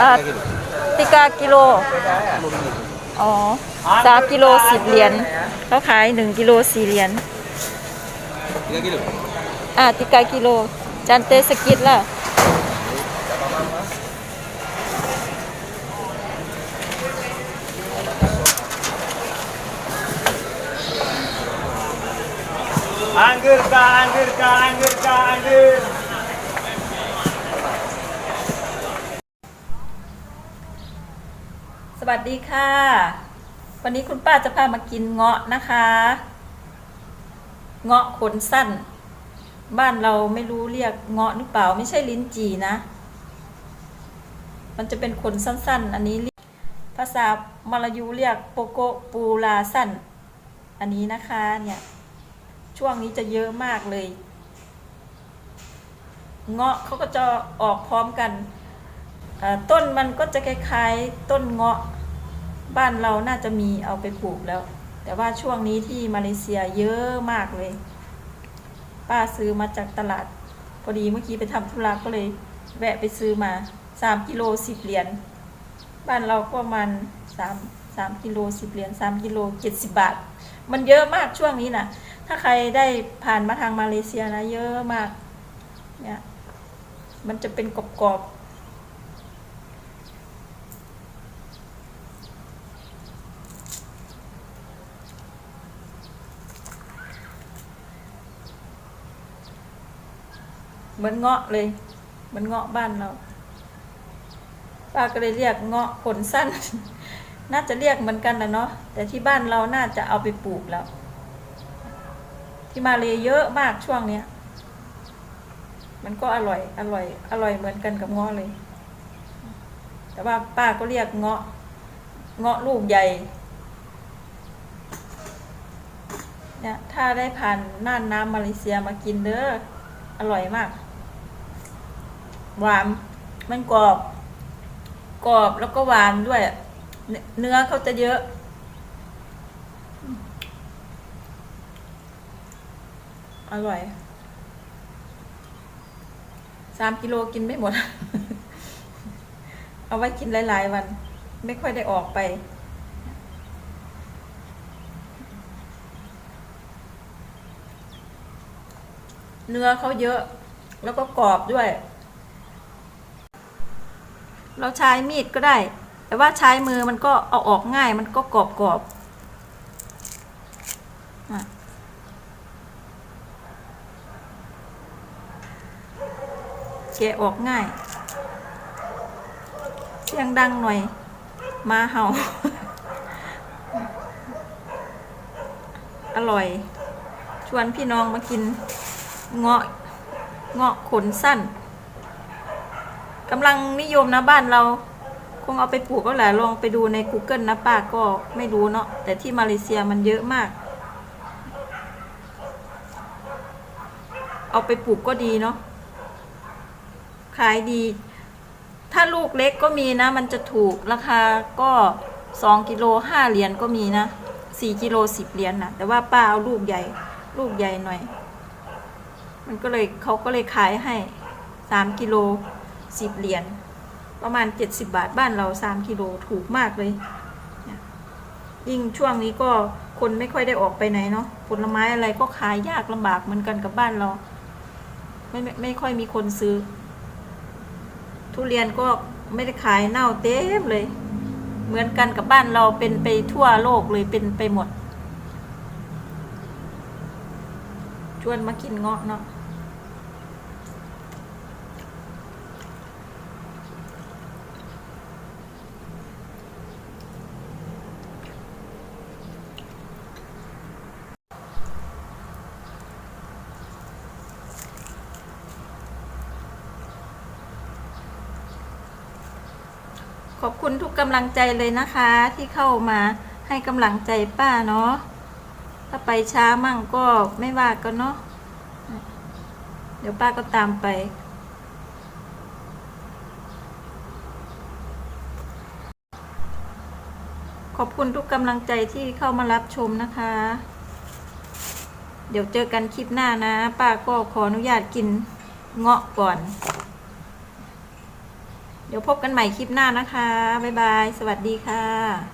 อ่าติกากิโล อ๋อสามกิโลสิบเหรียญเขาขายหนึ่งกิโลสี่เหรียญ Tiga kilo. อ่าติกากิโล จันเตสกิดล่ะ Anggur kah, anggur kah, anggur kah, anggur. วัสดีค่ะ วันนี้คุณป้าจะพามากินเงาะนะคะ เงาะขนสั้น บ้านเราไม่รู้เรียกเงาะหรือเปล่าไม่ใช่ลิ้นจี่นะ มันจะเป็นขนสั้นๆ อันนี้ภาษามาลายูเรียกโปโกปูลาสั้น อันนี้นะคะเนี่ยช่วงนี้จะเยอะมากเลย เงาะเขาก็จะออกพร้อมกัน ต้นมันก็จะคล้ายๆต้นเงาะบ้านเราน่าจะมีเอาไปปลูกแล้ว แต่ว่าช่วงนี้ที่มาเลเซียเยอะมากเลย ป้าซื้อมาจากตลาด พอดีเมื่อกี้ไปทำธุระก็เลยแวะไปซื้อมาสามกิโลสิบเหรียญบ้านเราก็มาณสามสามกิโลสิบเหรียญสามกิโลเจ็ดสิบบาท มันเยอะมากช่วงนี้นะถ้าใครได้ผ่านมาทางมาเลเซียนะ เยอะมากเนี่ยมันจะเป็นกรอบๆ เหมือนเงาะเลยเหมือนเงาะบ้านเราป้าก็เลยเรียกเงาะขนสั้น น่าจะเรียกเหมือนกันนะเนาะแต่ที่บ้านเราน่าจะเอาไปปลูกแล้ว ที่มาเลยเยอะมากช่วงเนี้ย มันก็อร่อยอร่อย อร่อยเหมือนกันกับเงาะเลย แต่ว่าป้าก็เรียกเงาะเงาะลูกใหญ่เนี่ยถ้าได้ผ่านน่านน้ำมาเลเซียมากินเด้อ อร่อยมาก หวาน มันกรอบ กรอบแล้วก็หวานด้วย เนื้อเขาจะเยอะ อร่อย สามกิโลกินไม่หมด เอาไว้กินหลาย ๆ วัน ไม่ค่อยได้ออกไป เนื้อเขาเยอะ แล้วก็กรอบด้วย เราใช้มีดก็ได้ แต่ว่าใช้มือมันก็เอาออกง่าย มันก็กรอบกรอบแกะออกง่าย เสียงดังหน่อย มาเห่า อร่อย ชวนพี่น้องมากิน เงาะเงาะขนสั้นกำลังนิยมนะบ้านเรา คงเอาไปปลูกก็แหละลองไปดูใน Google นะป้าก็ไม่รู้เนาะแต่ที่มาเลเซียมันเยอะมาก เอาไปปลูกก็ดีเนาะขายดี ถ้าลูกเล็กก็มีนะ มันจะถูกราคาก็สองกิโลห้าเหรียญก็มีนะสี่กิโลสิบเหรียญนะแต่ว่าป้าเอาลูกใหญ่ ลูกใหญ่หน่อย มันก็เลยเขาก็เลยขายให้สามกิโลสิบเหรียญประมาณเจ็ดสิบบาทบ้านเราสามกิโลถูกมากเลยยยิ่งช่วงนี้ก็คนไม่ค่อยได้ออกไปไหนเนาะผลไม้อะไรก็ขายยากลำบากเหมือนกันกับบ้านเรา ไม่ไม่ไม่ค่อยมีคนซื้อ ทุเรียนก็ไม่ได้ขายเน่าเต็มเลย เหมือนกันกับบ้านเราเป็นไปทั่วโลกเลยเป็นไปหมด ชวนมากินเงาะเนาะขอบคุณทุกกำลังใจเลยนะคะที่เข้ามาให้กำลังใจป้าเนาะ ถ้าไปช้ามั่งก็ไม่ว่ากันเนาะเดี๋ยวป้าก็ตามไป ขอบคุณทุกกำลังใจที่เข้ามารับชมนะคะ เดี๋ยวเจอกันคลิปหน้านะ ป้าก็ขออนุญาตกินเงาะก่อน เดี๋ยวพบกันใหม่คลิปหน้านะคะ บ๊ายบาย สวัสดีค่ะ